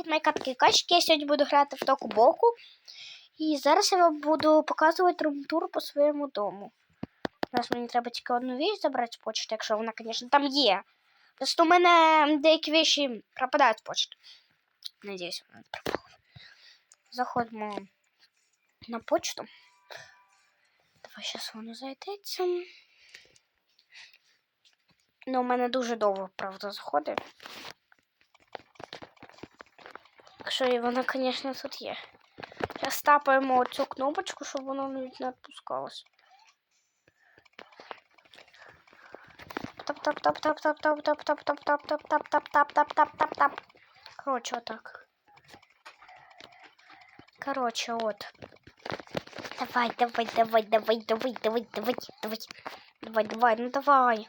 Від майкапки качки я сьогодні буду грати в току боку. І зараз я вам буду показувати рум-тур по своєму дому. Зараз мені треба тільки одну віч забрати з почти, якщо вона, звісно, там є. Просто у мене деякі віші пропадають з почти. Надіюсь, вона не пропала. Заходимо на почту. Давай зараз воно зайдеться. Ну, у мене дуже довго, правда, заходить. Якщо і вона, звісно, тут є. Зараз тапаємо цю кнопочку, щоб воно навіть не відпускалось. Тап-тап-тап-тап-тап-тап-тап-тап-тап-тап-тап-тап-тап-тап. Короче, вот так. Короче, вот. Давай, давай, давай, давай, давай, давай, давай, давай. Давай, давай, ну давай.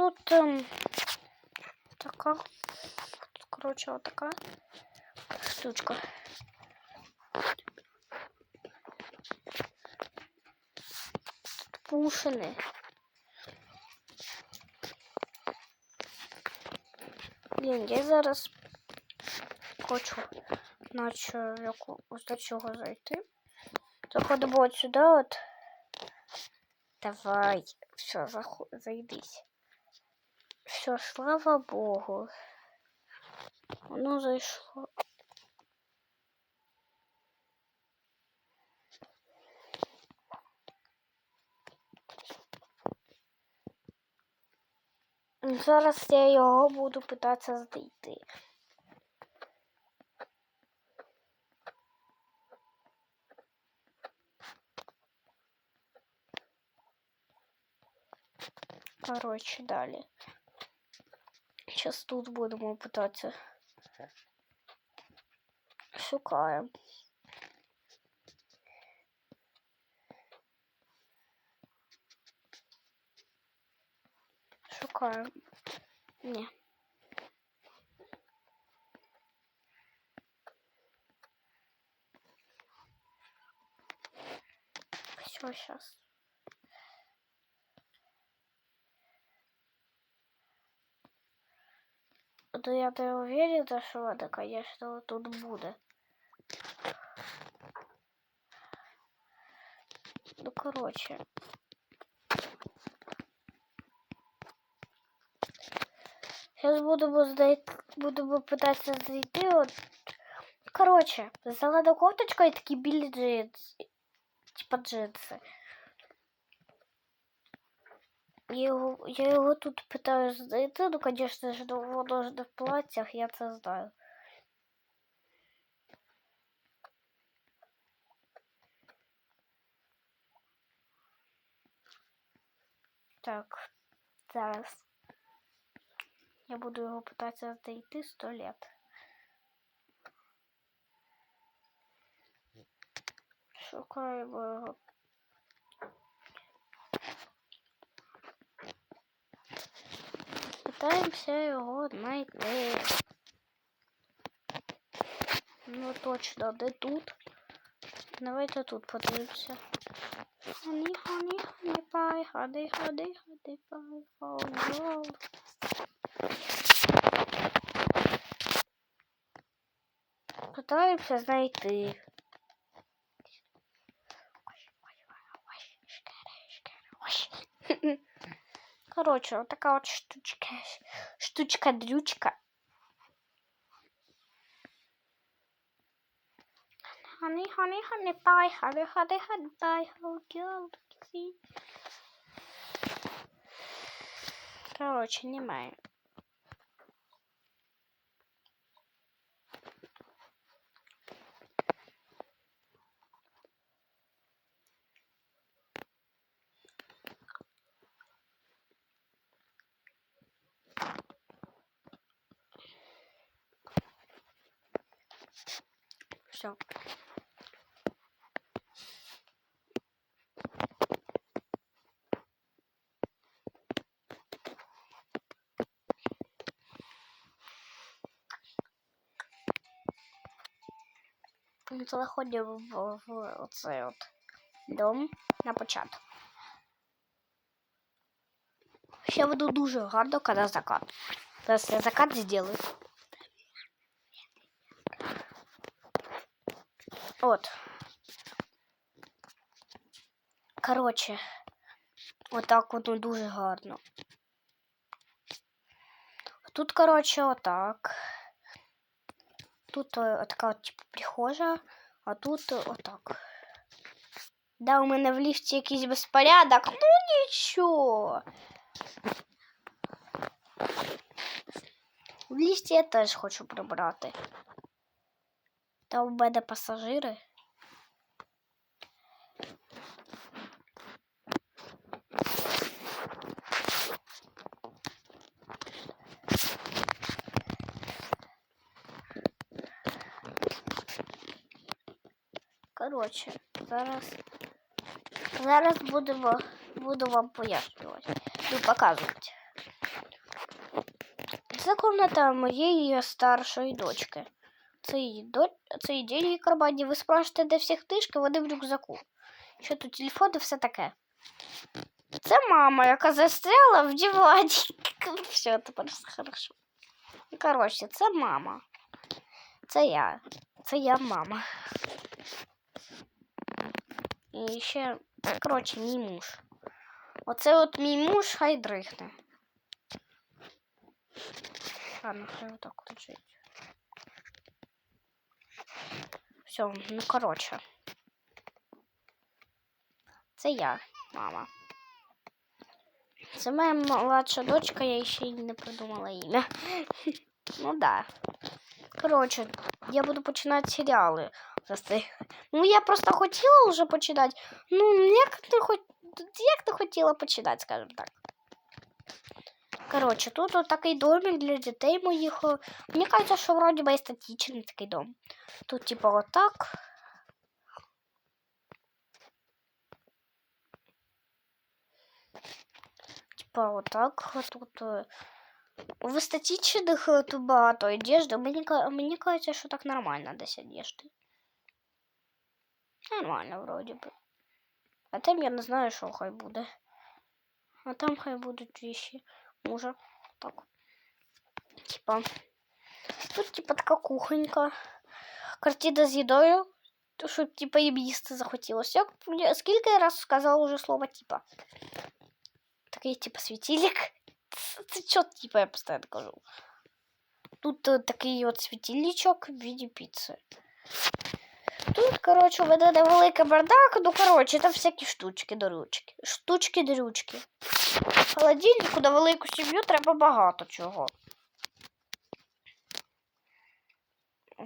Тут ем, така, коротше, отака штучка. Тут пушини. Блін, я зараз хочу наче ось до чого зайти. Заходимо от сюди от. Давай, все, зайдись. Все, слава Богу. Воно зайшло. Зараз я його буду питатися знайти. Короче, далі. Сейчас тут будемо питатися. Шукаємо. Шукаємо. Ні. Все, сейчас. Да я не уверена, що вона, конечно, тут буде. Ну, короче. Сейчас будемо знайти, будемо питатися знайти от. Короче, зелена кофточка і такі білі джинси. Типа джинси. Я його, я його тут питаю знайти, ну, конечно ж, ну, воно ж не в платьях, я це знаю. Так, зараз. Я буду його питатися знайти сто лет. Шукаємо його. Пытаемся его найти. Ну точно, де тут? Давайте тут подивимося. Хони, хони, хони, пай, ходи, ходи, ходи, пай, хоу, Пытаемся знайти. Короче, вот такая вот штучка. Штучка-дрючка. Honey, honey, honey pie, honey, honey, honey pie, oh girl, see. Короче, немає. Все. Заходимо в, в оцей от дом на початок. Ще буду дуже гарно, коли закат. Зараз я закат сделаю. От. Коротше, отак воно дуже гарно. Тут, коротше, отак. Тут е, така типу, прихожа, а тут е, отак. Да, у мене в ліфті якийсь безпорядок. Ну нічого. В ліфті я теж хочу прибрати. Та у мене пасажири. Коротше, зараз. Зараз будемо, буду вам пояснювати. Ну, показувати. Це комната моєї старшої дочки. Це її, до... це її ділі кармані. Ви спрашуєте, де всі книжки, вони в рюкзаку. Що тут телефон і все таке. Це мама, яка застряла в дивані. Все, тепер все хорошо. Коротше, це мама. Це я. Це я мама. І ще, коротше, мій муж. Оце от мій муж хай дрихне. Ладно, хай отак от лежить. Все, ну коротше. Це я, мама. Це моя младша дочка, я ще й не придумала ім'я. Ну да. Коротше, я буду починати серіали. Просто- Ну, я просто хотіла вже починати. Ну, як ти хот... як ти хотіла починати, скажімо так. Коротше, тут от такий домик для дітей моїх. О, Мені кажеться, що вроді би естетичний такий дом. Тут, типа, отак. Типа, отак. Тут е, в естетичних е, тут багато одежди. Мені, ка- мені кажеться, що так нормально десь одежди. Нормально, вроді би. А там я не знаю, що хай буде. А там хай будуть вещи мужа. Так. Типа. Тут, типа, така кухонька. Картина з їдою. То, щоб, типа, їм їсти захотілося. Як мені- Скільки я раз сказала уже слово типа. Такий, типа, світильник. Це, це що, типа, я постійно кажу. Тут е, такий от світильничок в виде піци. Тут, коротше, мене невеликий бардак, ну, коротше, там всякі штучки до ручки. Штучки до ручки. Холодильнику на велику сім'ю треба багато чого.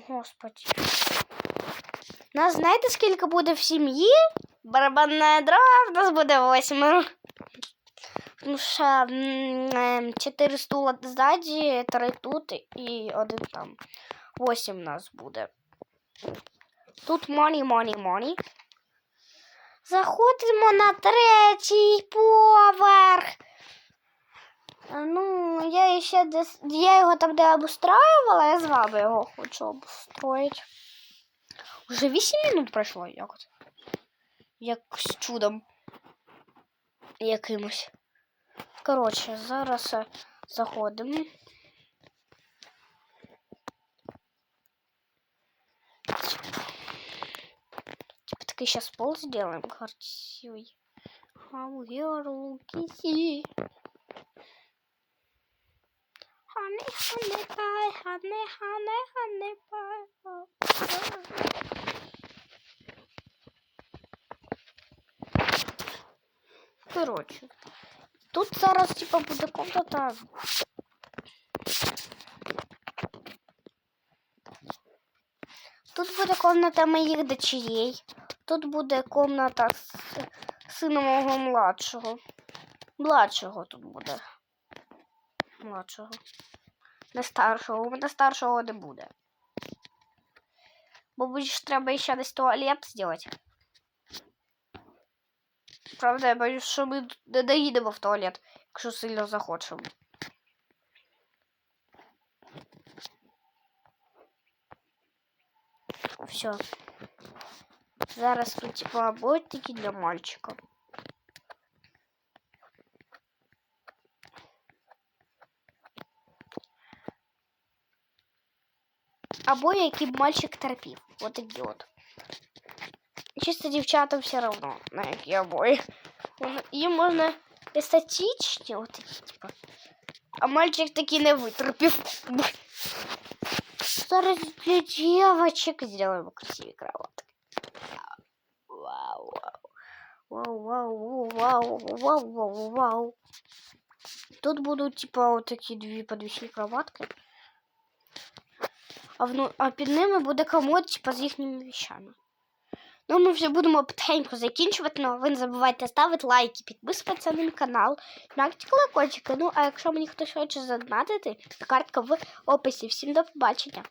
Господи. Нас знаєте, скільки буде в сім'ї? Барабанна дрова в нас буде восьмеро. Ну, ще ем, чотири стула ззаді, три тут і один там. Восім нас буде. Тут моні, моні, моні. Заходимо на третій поверх. Ну, я ще десь. Я його там де обустраювала, я з вами його хочу обустроїти. Уже 8 минут пройшло якось. Як з чудом. Якимось. Коротше, зараз е, заходимо. Такой сейчас пол сделаем красивый. Your kissy. Honey, honey pie, honey, honey, honey pie. Коротше, тут зараз типа буде комната. Тут буде комната моїх дочерей. Тут буде комната сина мого младшого. Младшого тут буде. Младшого. Не старшого. У мене старшого не буде. Бо будеш треба ще десь туалет зробити. Правда, я боюсь, що ми не доїдемо в туалет, якщо сильно захочемо. Все. Зараз тут типа обойтики для мальчика. Обои, які мальчик терпів. От ідіот. Чисто девчатам все равно, на эти обои. Їм можно эстетичнее вот такие типа. А мальчик таки не витерпів. Зараз для девочек сделаем красивее кроватку. Вау, вау. Вау, вау, вау, вау, вау. Тут будут типа вот такие две подвесные кроватки. А, вну... а під ними буде комод типа з їхніми вещами. Ну, ми вже будемо потихеньку закінчувати, але ви не забувайте ставити лайки, підписуватися на мій канал, м'якті колокольчики. Ну, а якщо мені хтось хоче задонатити, то картка в описі. Всім до побачення.